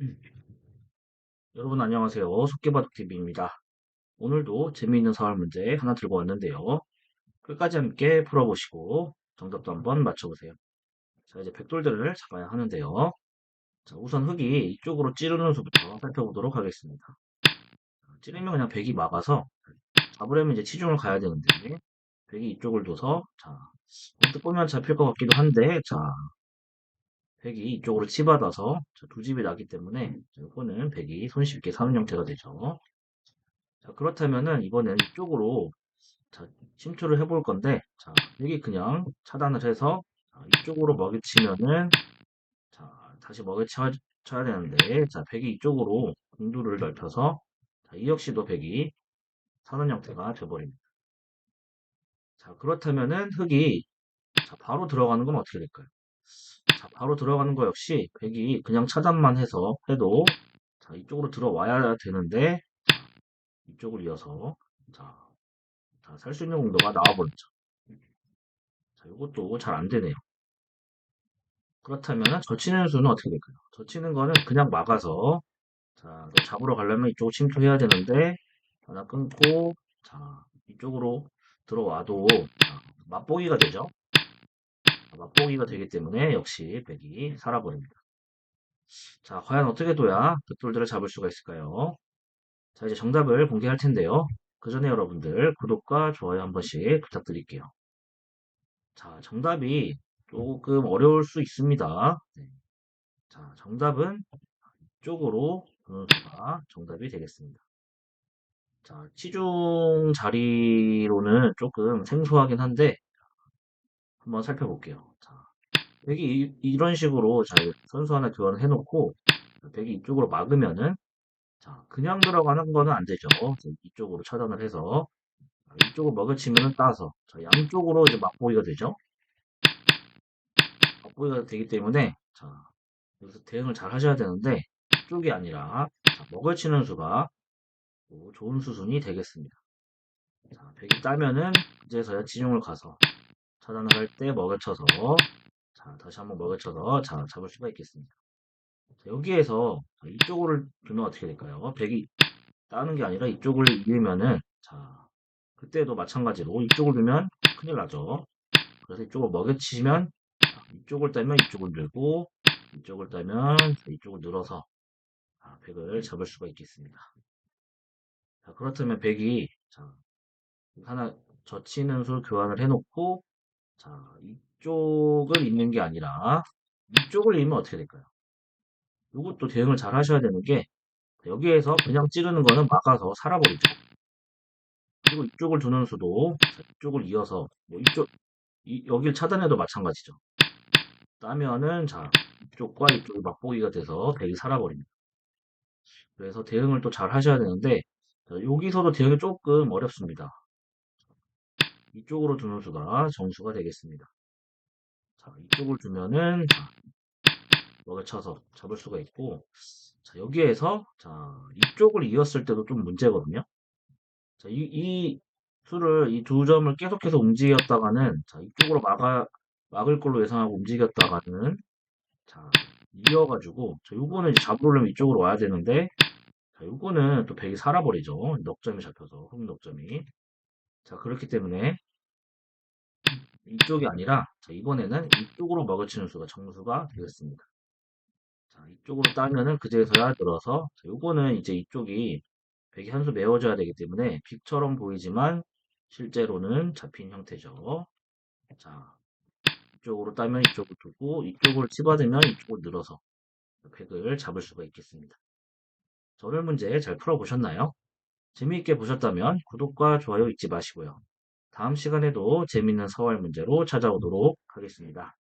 음. 여러분 안녕하세요. 속개바둑TV입니다. 오늘도 재미있는 사활 문제 하나 들고 왔는데요. 끝까지 함께 풀어보시고 정답도 한번 맞춰보세요. 자, 이제 백돌들을 잡아야 하는데요. 자, 우선 흙이 이쪽으로 찌르는 수부터 살펴보도록 하겠습니다. 자, 찌르면 그냥 백이 막아서 잡으려면 이제 치중을 가야 되는데 백이 이쪽을 둬서 자, 언뜻 보면 잡힐 것 같기도 한데 자, 백이 이쪽으로 치받아서 두 집이 나기 때문에 이거는 백이 손쉽게 사는 형태가 되죠. 자, 그렇다면은 이번엔 이쪽으로 자, 침투를 해볼 건데 자, 여기 그냥 차단을 해서 자, 이쪽으로 먹이치면은 자, 다시 먹이쳐야 쳐야 되는데 자, 백이 이쪽으로 공두를 넓혀서 자, 이 역시도 백이 사는 형태가 되어버립니다. 자, 그렇다면은 흙이 자, 바로 들어가는 건 어떻게 될까요? 자, 바로 들어가는 거 역시 백이 그냥 차단만 해서 해도 자, 이쪽으로 들어와야 되는데 자, 이쪽을 이어서 자, 살 수 있는 공도가 나와버렸죠. 자, 이것도 잘 안 되네요. 그렇다면 젖히는 수는 어떻게 될까요? 젖히는 거는 그냥 막아서 자, 잡으러 가려면 이쪽 침투해야 되는데 하나 끊고 자, 이쪽으로 들어와도 자, 맛보기가 되죠. 맛보기가 되기 때문에 역시 백이 살아버립니다. 자, 과연 어떻게 둬야 백돌들을 잡을 수가 있을까요? 자, 이제 정답을 공개할 텐데요. 그 전에 여러분들 구독과 좋아요 한 번씩 부탁드릴게요. 자, 정답이 조금 어려울 수 있습니다. 네. 자, 정답은 이쪽으로 두는 수가 정답이 되겠습니다. 자, 치중 자리로는 조금 생소하긴 한데 한번 살펴볼게요. 자, 백이 이, 런 식으로 자, 선수 하나 교환을 해놓고 백이 이쪽으로 막으면은 자, 그냥 들어가는 거는 안 되죠. 이쪽으로 차단을 해서 이쪽으로 먹여치면은 따서 자, 양쪽으로 이제 맛보기가 되죠. 맛보기가 되기 때문에 자, 여기서 대응을 잘 하셔야 되는데 이쪽이 아니라 자, 먹여치는 수가 좋은 수순이 되겠습니다. 자, 백이 따면은 이제서야 지중을 가서 차단을 할때 먹여쳐서 자 다시 한번 먹여쳐서 자 잡을 수가 있겠습니다. 자, 여기에서 이쪽을 두면 어떻게 될까요? 백이 따는 게 아니라 이쪽을 이으면은 자 그때도 마찬가지로 이쪽을 두면 큰일 나죠. 그래서 이쪽을 먹여치면 이쪽을 따면 이쪽을 늘고 이쪽을 따면 이쪽을 늘어서 자, 백을 잡을 수가 있겠습니다. 자, 그렇다면 백이 자, 하나 젖히는 술 교환을 해놓고 자, 이쪽을 읽는 게 아니라 이쪽을 읽으면 어떻게 될까요? 이것도 대응을 잘 하셔야 되는 게 여기에서 그냥 찌르는 거는 막아서 살아버리죠. 그리고 이쪽을 두는 수도 이쪽을 이어서 뭐 이쪽 이, 여기를 차단해도 마찬가지죠. 따면은 자 이쪽과 이쪽이 맛보기가 돼서 백이 살아버립니다. 그래서 대응을 또 잘 하셔야 되는데 자, 여기서도 대응이 조금 어렵습니다. 이쪽으로 두는 수가 정수가 되겠습니다. 자, 이쪽을 두면은 자, 먹을 쳐서 잡을 수가 있고 자, 여기에서 자, 이쪽을 이었을 때도 좀 문제거든요. 자, 이, 이 수를 이 두 점을 계속해서 움직였다가는 자, 이쪽으로 막아 막을 걸로 예상하고 움직였다가는 자, 이어가지고 자, 요거는 이제 잡으려면 이쪽으로 와야 되는데 자, 요거는 또 백이 살아버리죠. 넉점이 잡혀서 흑 넉점이 자, 그렇기 때문에 이쪽이 아니라 자, 이번에는 이쪽으로 먹여치는 수가 정수가 되겠습니다. 자, 이쪽으로 따면은 그제서야 늘어서 자, 요거는 이제 이쪽이 백이 한수 메워줘야 되기 때문에 빅처럼 보이지만 실제로는 잡힌 형태죠. 자, 이쪽으로 따면 이쪽을 두고 이쪽을 집어들면 이쪽을 늘어서 백을 잡을 수가 있겠습니다. 저를 문제 잘 풀어보셨나요? 재미있게 보셨다면 구독과 좋아요 잊지 마시고요. 다음 시간에도 재밌는 서울 문제로 찾아오도록 하겠습니다.